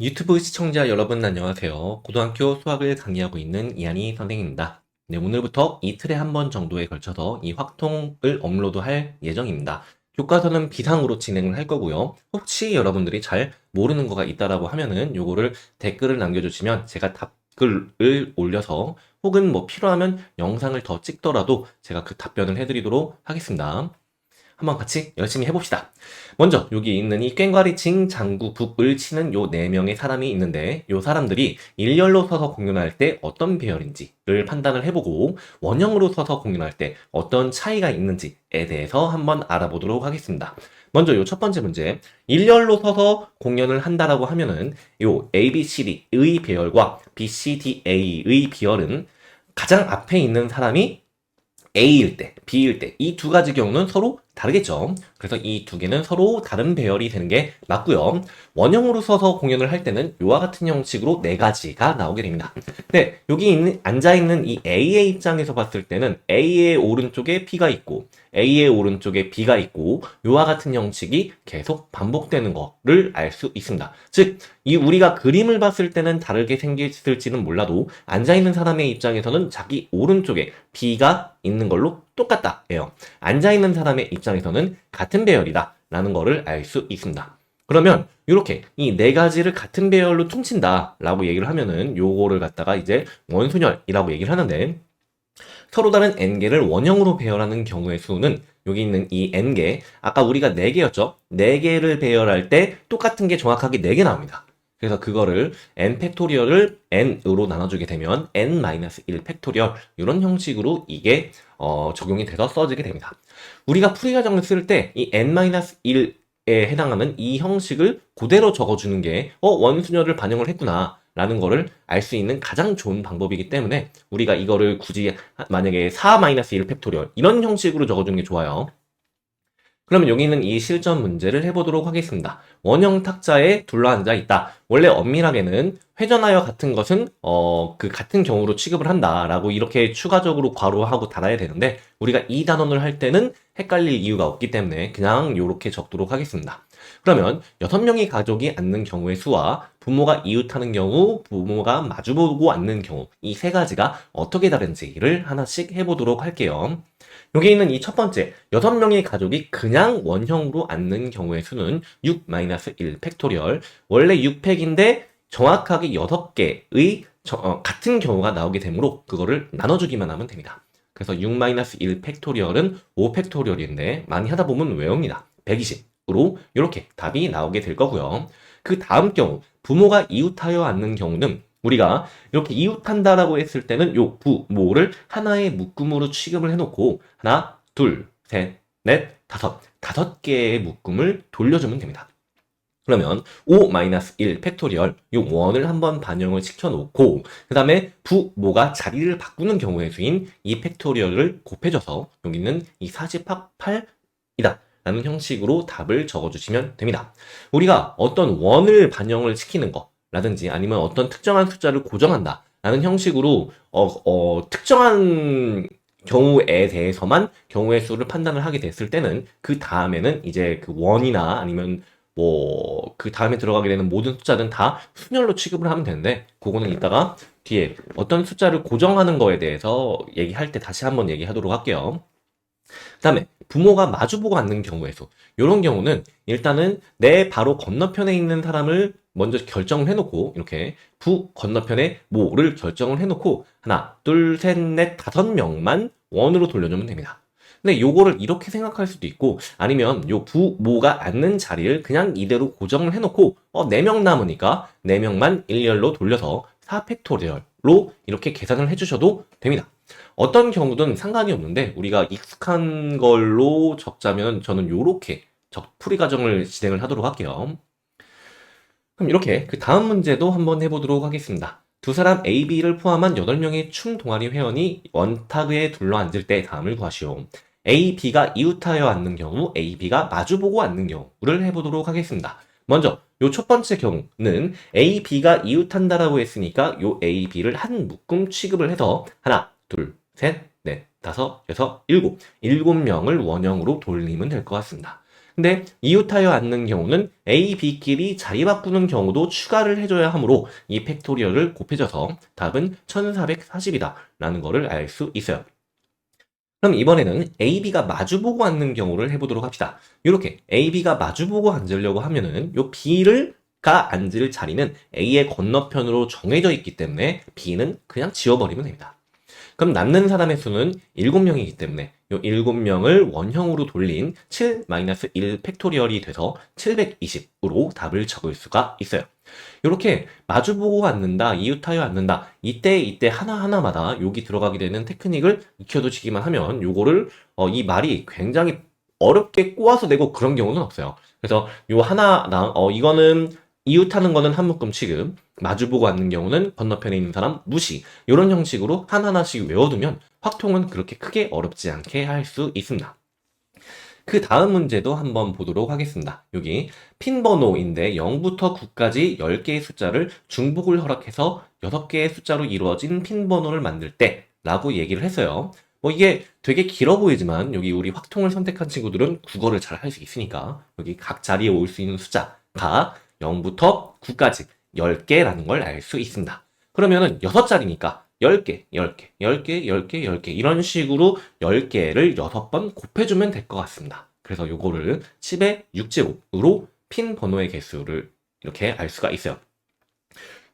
유튜브 시청자 여러분 안녕하세요. 고등학교 수학을 강의하고 있는 이한희 선생님입니다. 네, 오늘부터 이틀에 한 번 정도에 걸쳐서 이 확통을 업로드할 예정입니다. 교과서는 비상으로 진행을 할 거고요. 혹시 여러분들이 잘 모르는 거가 있다라고 하면은 요거를 댓글을 남겨주시면 제가 답글을 올려서 혹은 뭐 필요하면 영상을 더 찍더라도 제가 그 답변을 해드리도록 하겠습니다. 한번 같이 열심히 해봅시다. 먼저 여기 있는 이 꽹과리 징 장구 북을 치는 요 네 명의 사람이 있는데 요 사람들이 일렬로 서서 공연할 때 어떤 배열인지를 판단을 해보고 원형으로 서서 공연할 때 어떤 차이가 있는지에 대해서 한번 알아보도록 하겠습니다. 먼저 요 첫 번째 문제 일렬로 서서 공연을 한다라고 하면은 요 A, B, C, D의 배열과 B, C, D, A의 배열은 가장 앞에 있는 사람이 A일 때, B일 때, 이 두 가지 경우는 서로 다르겠죠. 그래서 이 두 개는 서로 다른 배열이 되는 게 맞고요. 원형으로 써서 공연을 할 때는 이와 같은 형식으로 네 가지가 나오게 됩니다. 네, 여기 있는, 앉아있는 이 A의 입장에서 봤을 때는 A의 오른쪽에 B가 있고, A의 오른쪽에 B가 있고, 이와 같은 형식이 계속 반복되는 거를 알 수 있습니다. 즉, 이 우리가 그림을 봤을 때는 다르게 생겼을지는 몰라도, 앉아있는 사람의 입장에서는 자기 오른쪽에 B가 있는 걸로 똑같다 예요. 앉아있는 사람의 입장에서는 같은 배열이다 라는 거를 알 수 있습니다. 그러면 이렇게 이 네 가지를 같은 배열로 퉁친다 라고 얘기를 하면은 요거를 갖다가 이제 원소열이라고 얘기를 하는데 서로 다른 n개를 원형으로 배열하는 경우의 수는 여기 있는 이 n개 아까 우리가 4개였죠? 4개를 배열할 때 똑같은 게 정확하게 4개 나옵니다. 그래서 그거를 n 팩토리얼을 n으로 나눠주게 되면 n-1 팩토리얼 이런 형식으로 이게 어, 적용이 돼서 써지게 됩니다. 우리가 풀이 과정을 쓸 때 이 n-1에 해당하는 이 형식을 그대로 적어주는 게 어, 원순열을 반영을 했구나 라는 거를 알 수 있는 가장 좋은 방법이기 때문에 우리가 이거를 굳이 만약에 4-1 팩토리얼 이런 형식으로 적어주는 게 좋아요. 그러면 여기 있는 이 실전 문제를 해보도록 하겠습니다. 원형 탁자에 둘러앉아 있다. 원래 엄밀하게는 회전하여 같은 것은 어, 그 같은 경우로 취급을 한다라고 이렇게 추가적으로 괄호하고 달아야 되는데 우리가 이 단원을 할 때는 헷갈릴 이유가 없기 때문에 그냥 이렇게 적도록 하겠습니다. 그러면 여섯 명이 가족이 앉는 경우의 수와 부모가 이웃하는 경우, 부모가 마주보고 앉는 경우 이 세 가지가 어떻게 다른지를 하나씩 해보도록 할게요. 여기 있는 이 첫 번째, 6명의 가족이 그냥 원형으로 앉는 경우의 수는 6-1 팩토리얼. 원래 6팩인데 정확하게 6개의 저, 어, 같은 경우가 나오게 되므로 그거를 나눠주기만 하면 됩니다. 그래서 6-1 팩토리얼은 5 팩토리얼인데 많이 하다 보면 외웁니다. 120으로 이렇게 답이 나오게 될 거고요. 그 다음 경우, 부모가 이웃하여 앉는 경우는 우리가 이렇게 이웃한다라고 했을 때는 요 부 모를 하나의 묶음으로 취급을 해놓고 하나, 둘, 셋, 넷, 다섯 다섯 개의 묶음을 돌려주면 됩니다. 그러면 5-1 팩토리얼 이 원을 한번 반영을 시켜놓고 그 다음에 부모가 자리를 바꾸는 경우의 수인 이 팩토리얼을 곱해줘서 여기는 이 48이다 라는 형식으로 답을 적어주시면 됩니다. 우리가 어떤 원을 반영을 시키는 거 라든지 아니면 어떤 특정한 숫자를 고정한다 라는 형식으로 어, 어, 특정한 경우에 대해서만 경우의 수를 판단을 하게 됐을 때는 그 다음에는 이제 그 원이나 아니면 뭐 그 다음에 들어가게 되는 모든 숫자는 다 순열로 취급을 하면 되는데 그거는 이따가 뒤에 어떤 숫자를 고정하는 거에 대해서 얘기할 때 다시 한번 얘기하도록 할게요. 그 다음에 부모가 마주보고 앉는 경우에서 이런 경우는 일단은 내 바로 건너편에 있는 사람을 먼저 결정을 해놓고 이렇게 부 건너편에 모를 결정을 해놓고 하나 둘 셋 넷 다섯 명만 원으로 돌려주면 됩니다. 근데 요거를 이렇게 생각할 수도 있고 아니면 요 부모가 앉는 자리를 그냥 이대로 고정을 해놓고 어 4명 남으니까 4명만 일렬로 돌려서 4팩토리얼로 이렇게 계산을 해주셔도 됩니다. 어떤 경우든 상관이 없는데 우리가 익숙한 걸로 적자면 저는 요렇게 적 풀이 과정을 진행을 하도록 할게요. 그럼 이렇게 그 다음 문제도 한번 해보도록 하겠습니다. 두 사람 A, B를 포함한 8명의 춤 동아리 회원이 원탁에 둘러앉을 때 다음을 구하시오. A, B가 이웃하여 앉는 경우, A, B가 마주보고 앉는 경우를 해보도록 하겠습니다. 먼저 요 첫 번째 경우는 A, B가 이웃한다라고 했으니까 요 A, B를 한 묶음 취급을 해서 하나, 둘, 셋, 넷, 다섯, 여섯, 일곱 일곱 명을 원형으로 돌리면 될 것 같습니다. 근데 이웃하여 않는 경우는 A, B끼리 자리 바꾸는 경우도 추가를 해줘야 하므로 이 팩토리얼을 곱해줘서 답은 1440이다 라는 거를 알수 있어요. 그럼 이번에는 A, B가 마주보고 앉는 경우를 해보도록 합시다. 이렇게 A, B가 마주보고 앉으려고 하면은 요 B를 가 앉을 자리는 A의 건너편으로 정해져 있기 때문에 B는 그냥 지워버리면 됩니다. 그럼 남는 사람의 수는 7명이기 때문에 이 7명을 원형으로 돌린 7-1 팩토리얼이 돼서 720으로 답을 적을 수가 있어요. 이렇게 마주보고 앉는다, 이웃하여 앉는다, 이때 이때 하나하나마다 여기 들어가게 되는 테크닉을 익혀두시기만 하면 요거를 어, 이 말이 굉장히 어렵게 꼬아서 내고 그런 경우는 없어요. 그래서 요 하나당 어 이거는 이웃하는 거는 한 묶음 취급, 마주보고 앉는 경우는 건너편에 있는 사람 무시 이런 형식으로 하나하나씩 외워두면 확통은 그렇게 크게 어렵지 않게 할 수 있습니다. 그 다음 문제도 한번 보도록 하겠습니다. 여기 핀 번호인데 0부터 9까지 10개의 숫자를 중복을 허락해서 6개의 숫자로 이루어진 핀 번호를 만들 때 라고 얘기를 했어요. 뭐 이게 되게 길어 보이지만 여기 우리 확통을 선택한 친구들은 국어를 잘 할 수 있으니까 여기 각 자리에 올 수 있는 숫자가 0부터 9까지 10개라는 걸 알 수 있습니다. 그러면은 6자리니까 10개, 10개, 10개, 10개, 10개 이런 식으로 10개를 6번 곱해주면 될 것 같습니다. 그래서 요거를 10의 6제곱으로 핀 번호의 개수를 이렇게 알 수가 있어요.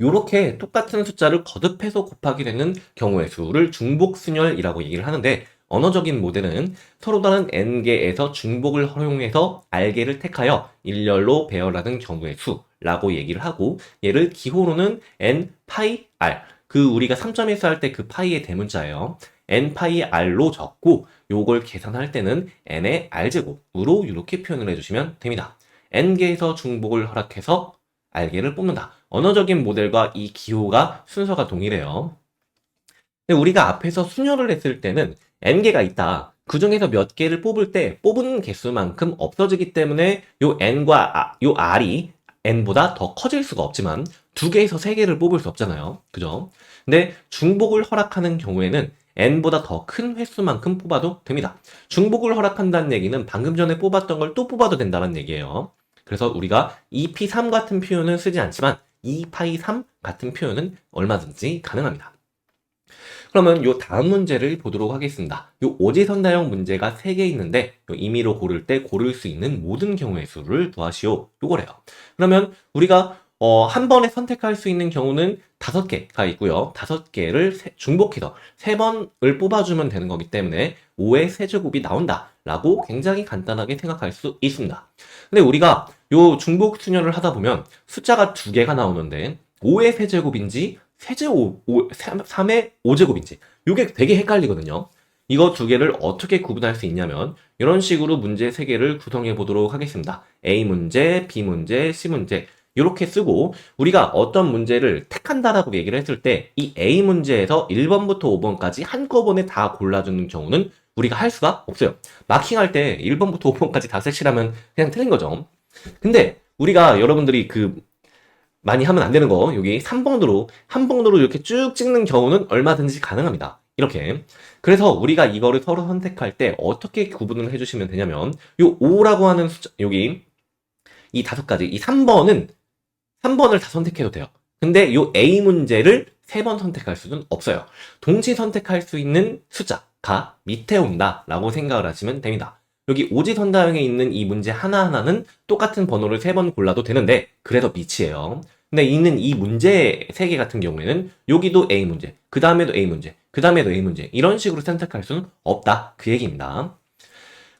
요렇게 똑같은 숫자를 거듭해서 곱하게 되는 경우의 수를 중복순열이라고 얘기를 하는데 언어적인 모델은 서로 다른 n개에서 중복을 허용해서 r개를 택하여 일렬로 배열하는 경우의 수 라고 얘기를 하고 얘를 기호로는 n 파이 r 그 우리가 3.14할때 그 파이의 대문자예요. n 파이 r로 적고 요걸 계산할 때는 n의 r제곱으로 이렇게 표현을 해주시면 됩니다. n개에서 중복을 허락해서 r개를 뽑는다. 언어적인 모델과 이 기호가 순서가 동일해요. 근데 우리가 앞에서 순열을 했을 때는 n개가 있다. 그 중에서 몇 개를 뽑을 때 뽑은 개수만큼 없어지기 때문에 요 n과 아, 요 r이 n보다 더 커질 수가 없지만 두 개에서 세 개를 뽑을 수 없잖아요. 그죠? 근데 중복을 허락하는 경우에는 n보다 더 큰 횟수만큼 뽑아도 됩니다. 중복을 허락한다는 얘기는 방금 전에 뽑았던 걸 또 뽑아도 된다는 얘기예요. 그래서 우리가 2p3 같은 표현은 쓰지 않지만 2파이3 같은 표현은 얼마든지 가능합니다. 그러면 요 다음 문제를 보도록 하겠습니다. 요 오지선다형 문제가 3개 있는데 요 임의로 고를 때 고를 수 있는 모든 경우의 수를 구하시오. 요거래요. 그러면 우리가 어, 한 번에 선택할 수 있는 경우는 다섯 개가 있고요. 다섯 개를 중복해서 세 번을 뽑아주면 되는 거기 때문에 5의 세제곱이 나온다. 라고 굉장히 간단하게 생각할 수 있습니다. 근데 우리가 요 중복 순열을 하다 보면 숫자가 두 개가 나오는데 5의 세제곱인지 세제 5, 5, 3 의 5제곱인지 이게 되게 헷갈리거든요. 이거 두 개를 어떻게 구분할 수 있냐면 이런 식으로 문제 세 개를 구성해 보도록 하겠습니다. A 문제, B 문제, C 문제 이렇게 쓰고 우리가 어떤 문제를 택한다라고 얘기를 했을 때 이 A 문제에서 1번부터 5번까지 한꺼번에 다 골라주는 경우는 우리가 할 수가 없어요. 마킹할 때 1번부터 5번까지 다 색칠하면 그냥 틀린 거죠. 근데 우리가 여러분들이 그 많이 하면 안 되는 거 여기 3번으로 한 번으로 이렇게 쭉 찍는 경우는 얼마든지 가능합니다. 이렇게 그래서 우리가 이거를 서로 선택할 때 어떻게 구분을 해주시면 되냐면 요 5라고 하는 숫자 여기 이 다섯 가지 이 3번은 3번을 다 선택해도 돼요. 근데 요 A 문제를 3번 선택할 수는 없어요. 동시 선택할 수 있는 숫자가 밑에 온다라고 생각을 하시면 됩니다. 여기 오지선다형에 있는 이 문제 하나하나는 똑같은 번호를 3번 골라도 되는데 그래서 밑이에요. 근데 있는 이 문제 3개 같은 경우에는 여기도 A 문제, 그 다음에도 A 문제, 그 다음에도 A 문제 이런 식으로 선택할 수는 없다 그 얘기입니다.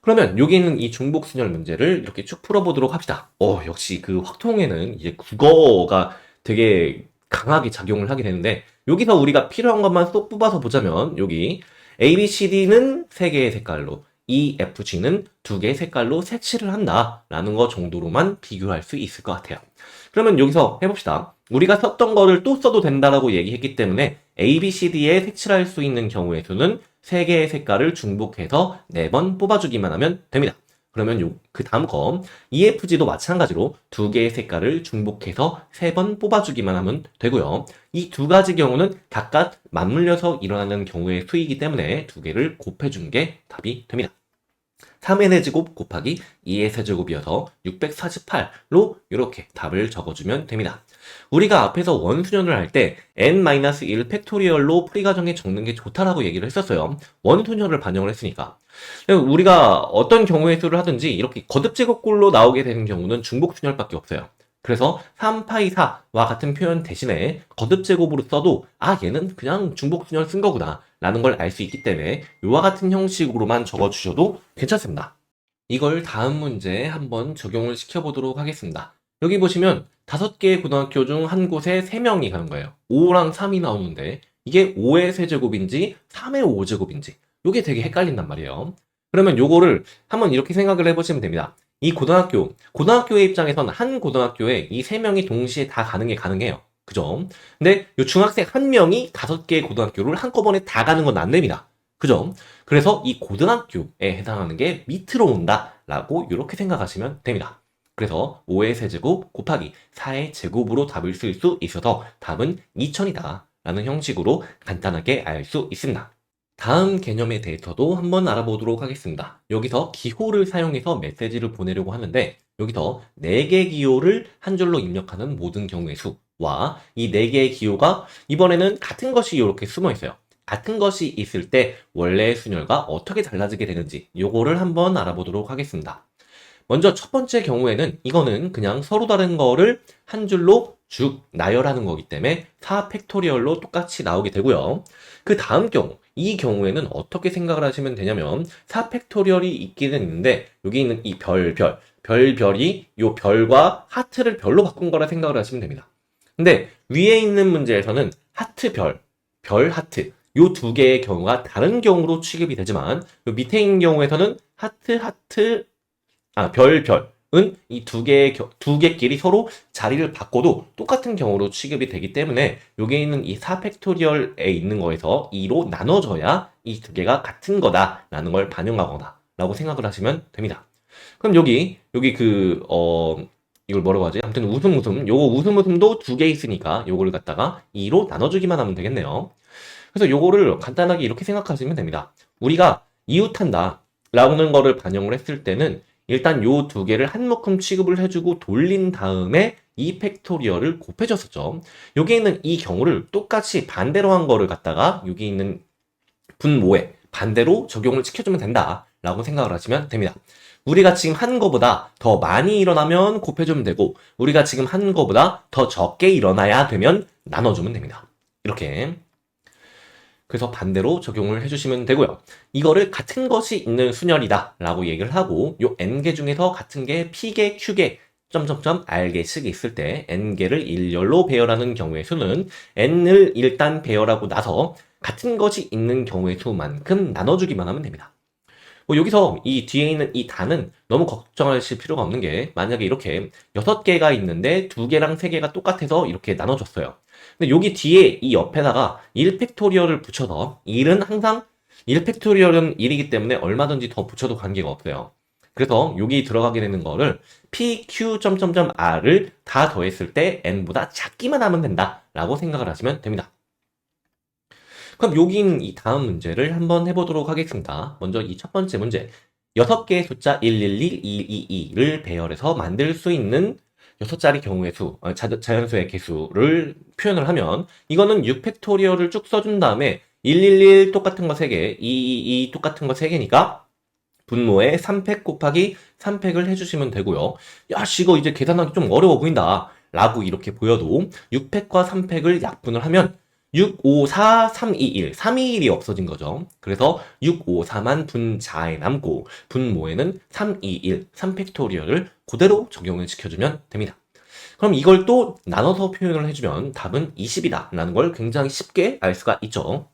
그러면 여기 있는 이 중복 순열 문제를 이렇게 쭉 풀어보도록 합시다. 어, 역시 그 확통에는 이제 국어가 되게 강하게 작용을 하게 되는데 여기서 우리가 필요한 것만 쏙 뽑아서 보자면 여기 A, B, C, D는 3개의 색깔로 E, F, G는 2개의 색깔로 색칠을 한다라는 거 정도로만 비교할 수 있을 것 같아요. 그러면 여기서 해봅시다. 우리가 썼던 거를 또 써도 된다라고 얘기했기 때문에 A, B, C, D에 색칠할 수 있는 경우의 수는 3개의 색깔을 중복해서 4번 뽑아주기만 하면 됩니다. 그러면 요, 그 다음 거 EFG도 마찬가지로 두 개의 색깔을 중복해서 세 번 뽑아주기만 하면 되고요. 이 두 가지 경우는 각각 맞물려서 일어나는 경우의 수이기 때문에 두 개를 곱해준 게 답이 됩니다. 3n의 제곱 곱하기 2의 세제곱이어서 648로 이렇게 답을 적어주면 됩니다. 우리가 앞에서 원수년을 할 때 n-1 팩토리얼로 풀이 과정에 적는 게 좋다라고 얘기를 했었어요. 원수년을 반영을 했으니까. 우리가 어떤 경우의 수를 하든지 이렇게 거듭 제곱꼴로 나오게 되는 경우는 중복순열밖에 없어요. 그래서 3파이 4와 같은 표현 대신에 거듭 제곱으로 써도 아 얘는 그냥 중복순열 쓴 거구나 라는 걸 알 수 있기 때문에 이와 같은 형식으로만 적어주셔도 괜찮습니다. 이걸 다음 문제에 한번 적용을 시켜보도록 하겠습니다. 여기 보시면 다섯 개의 고등학교 중 한 곳에 세 명이 가는 거예요. 5랑 3이 나오는데 이게 5의 세제곱인지 3의 5제곱인지 이게 되게 헷갈린단 말이에요. 그러면 요거를 한번 이렇게 생각을 해보시면 됩니다. 이 고등학교, 고등학교의 입장에선 한 고등학교에 이 세 명이 동시에 다 가는 게 가능해요. 그죠? 근데 이 중학생 한 명이 다섯 개의 고등학교를 한꺼번에 다 가는 건 안 됩니다. 그죠? 그래서 이 고등학교에 해당하는 게 밑으로 온다라고 이렇게 생각하시면 됩니다. 그래서 5의 세제곱 곱하기 4의 제곱으로 답을 쓸 수 있어서 답은 2000이다 라는 형식으로 간단하게 알 수 있습니다. 다음 개념의 데이터도 한번 알아보도록 하겠습니다. 여기서 기호를 사용해서 메시지를 보내려고 하는데 여기서 4개 기호를 한 줄로 입력하는 모든 경우의 수와 이 4개의 기호가 이번에는 같은 것이 이렇게 숨어 있어요. 같은 것이 있을 때 원래의 순열과 어떻게 달라지게 되는지 요거를 한번 알아보도록 하겠습니다. 먼저 첫 번째 경우에는 이거는 그냥 서로 다른 거를 한 줄로 쭉 나열하는 거기 때문에 4 팩토리얼로 똑같이 나오게 되고요. 그 다음 경우 이 경우에는 어떻게 생각을 하시면 되냐면 4 팩토리얼이 있기는 있는데 여기 있는 이 별, 별, 별, 별이 요 별과 하트를 별로 바꾼 거라 생각을 하시면 됩니다. 근데 위에 있는 문제에서는 하트 별, 별 하트 요 두 개의 경우가 다른 경우로 취급이 되지만 요 밑에 있는 경우에서는 하트 하트 아 별, 별 은 이 두 개의 두 개끼리 서로 자리를 바꿔도 똑같은 경우로 취급이 되기 때문에 여기에 있는 이 4팩토리얼에 있는 거에서 2로 나눠져야 이 두 개가 같은 거다라는 걸 반영하거나 라고 생각을 하시면 됩니다. 그럼 여기 여기 그 어 이걸 뭐라고 하지? 아무튼 웃음 웃음 요거 웃음 웃음도 두 개 있으니까 요거를 갖다가 2로 나눠주기만 하면 되겠네요. 그래서 요거를 간단하게 이렇게 생각하시면 됩니다. 우리가 이웃한다 라는 거를 반영을 했을 때는 일단 요 두 개를 한 묶음 취급을 해주고 돌린 다음에 이 팩토리얼을 곱해줬었죠. 여기 있는 이 경우를 똑같이 반대로 한 거를 갖다가 여기 있는 분모에 반대로 적용을 시켜주면 된다라고 생각을 하시면 됩니다. 우리가 지금 한 거보다 더 많이 일어나면 곱해주면 되고 우리가 지금 한 거보다 더 적게 일어나야 되면 나눠주면 됩니다. 이렇게 그래서 반대로 적용을 해주시면 되고요. 이거를 같은 것이 있는 순열이다 라고 얘기를 하고 요 n개 중에서 같은 게 p개, q개 점점점 r개씩 있을 때 n개를 일렬로 배열하는 경우의 수는 n을 일단 배열하고 나서 같은 것이 있는 경우의 수만큼 나눠주기만 하면 됩니다. 뭐 여기서 이 뒤에 있는 이 단은 너무 걱정하실 필요가 없는 게 만약에 이렇게 6개가 있는데 2개랑 3개가 똑같아서 이렇게 나눠줬어요. 근데 여기 뒤에 이 옆에다가 1팩토리얼을 붙여서 1은 항상 1팩토리얼은 1이기 때문에 얼마든지 더 붙여도 관계가 없어요. 그래서 여기 들어가게 되는 거를 pq.r을 다 더했을 때 n보다 작기만 하면 된다라고 생각을 하시면 됩니다. 그럼 있는 이 다음 문제를 한번 해보도록 하겠습니다. 먼저 이 첫 번째 문제. 6개의 숫자 111, 222를 배열해서 만들 수 있는 6자리 경우의 수, 어, 자, 연수의 개수를 표현을 하면 이거는 6팩토리얼을 쭉 써준 다음에 111 똑같은 거 3개, 222 똑같은 거 3개니까 분모에 3팩 곱하기 3팩을 해주시면 되고요. 야, 씨, 이거 이제 계산하기 좀 어려워 보인다. 라고 이렇게 보여도 6팩과 3팩을 약분을 하면 6, 5, 4, 3, 2, 1. 3, 2, 1이 없어진 거죠. 그래서 6, 5, 4만 분자에 남고 분모에는 3, 2, 1, 3팩토리얼을 그대로 적용을 시켜주면 됩니다. 그럼 이걸 또 나눠서 표현을 해주면 답은 20이다 라는 걸 굉장히 쉽게 알 수가 있죠.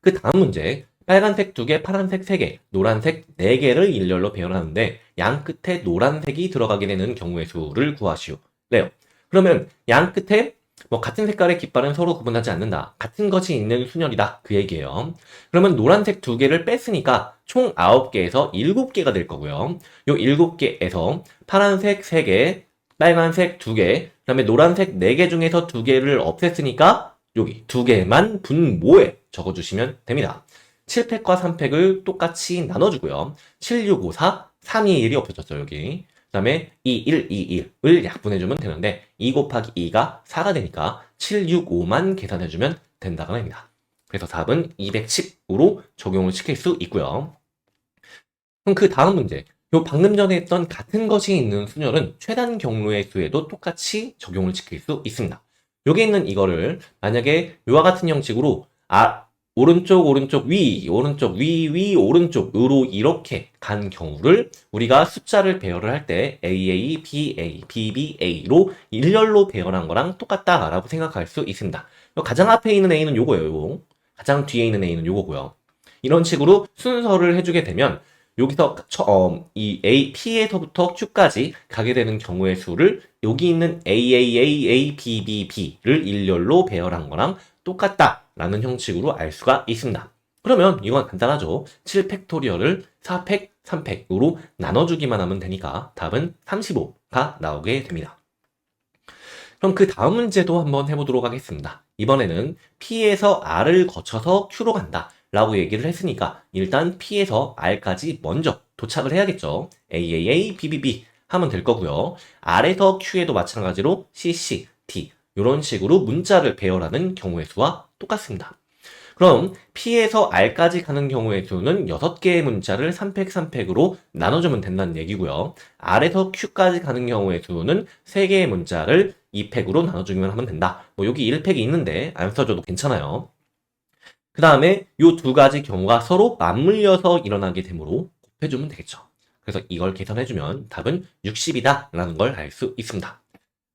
그 다음 문제 빨간색 2개, 파란색 3개, 노란색 4개를 일렬로 배열하는데 양 끝에 노란색이 들어가게 되는 경우의 수를 구하시오. 래요. 그러면 양 끝에 뭐 같은 색깔의 깃발은 서로 구분하지 않는다. 같은 것이 있는 순열이다. 그 얘기예요. 그러면 노란색 두 개를 뺐으니까 총 9개에서 7개가 될 거고요. 요 7개에서 파란색 3개, 빨간색 2개, 그 다음에 노란색 4개 중에서 2개를 없앴으니까 여기 2개만 분모에 적어 주시면 됩니다. 7팩과 3팩을 똑같이 나눠 주고요. 7654, 321이 없어졌죠, 여기. 그 다음에 2121을 약분해주면 되는데 2 곱하기 2가 4가 되니까 765만 계산해주면 된다고 합니다. 그래서 답은 210으로 적용을 시킬 수 있고요. 그럼 그 다음 문제. 요 방금 전에 했던 같은 것이 있는 순열은 최단 경로의 수에도 똑같이 적용을 시킬 수 있습니다. 여기 있는 이거를 만약에 이와 같은 형식으로 아, 오른쪽 오른쪽 위 오른쪽 위 위 오른쪽으로 이렇게 간 경우를 우리가 숫자를 배열을 할 때 AA, BA, BBA로 일렬로 배열한 거랑 똑같다라고 생각할 수 있습니다. 가장 앞에 있는 A는 요거예요. 요거. 가장 뒤에 있는 A는 요거고요. 이런 식으로 순서를 해주게 되면 여기서 처- 어, 이 A, P에서부터 Q까지 가게 되는 경우의 수를 여기 있는 AAAA, BBB를 일렬로 배열한 거랑 똑같다 라는 형식으로 알 수가 있습니다. 그러면 이건 간단하죠. 7팩토리얼을 4팩, 3팩으로 나눠주기만 하면 되니까 답은 35가 나오게 됩니다. 그럼 그 다음 문제도 한번 해보도록 하겠습니다. 이번에는 P에서 R을 거쳐서 Q로 간다. 라고 얘기를 했으니까 일단 P에서 R까지 먼저 도착을 해야겠죠. AAA, BBB 하면 될 거고요. R에서 Q에도 마찬가지로 CC, D 이런 식으로 문자를 배열하는 경우의 수와 똑같습니다. 그럼 P에서 R까지 가는 경우의 수는 6개의 문자를 3팩, 3팩으로 나눠주면 된다는 얘기고요. R에서 Q까지 가는 경우의 수는 3개의 문자를 2팩으로 나눠주기만 하면 된다. 뭐 여기 1팩이 있는데 안 써줘도 괜찮아요. 그 다음에 이 두 가지 경우가 서로 맞물려서 일어나게 되므로 곱해주면 되겠죠. 그래서 이걸 계산해주면 답은 60이다 라는 걸 알 수 있습니다.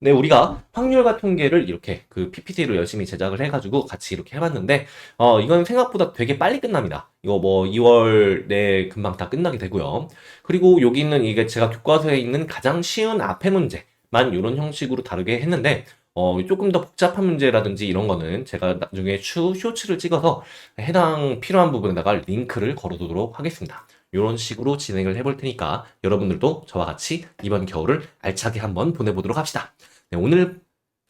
네, 우리가 확률과 통계를 이렇게 그 PPT로 열심히 제작을 해가지고 같이 이렇게 해봤는데, 어, 이건 생각보다 되게 빨리 끝납니다. 이거 뭐 2월 내 금방 다 끝나게 되고요. 그리고 여기 있는 이게 제가 교과서에 있는 가장 쉬운 앞에 문제만 이런 형식으로 다루게 했는데, 어, 조금 더 복잡한 문제라든지 이런 거는 제가 나중에 추 쇼츠를 찍어서 해당 필요한 부분에다가 링크를 걸어두도록 하겠습니다. 이런 식으로 진행을 해볼 테니까 여러분들도 저와 같이 이번 겨울을 알차게 한번 보내보도록 합시다. 네, 오늘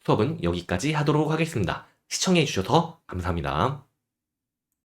수업은 여기까지 하도록 하겠습니다. 시청해 주셔서 감사합니다.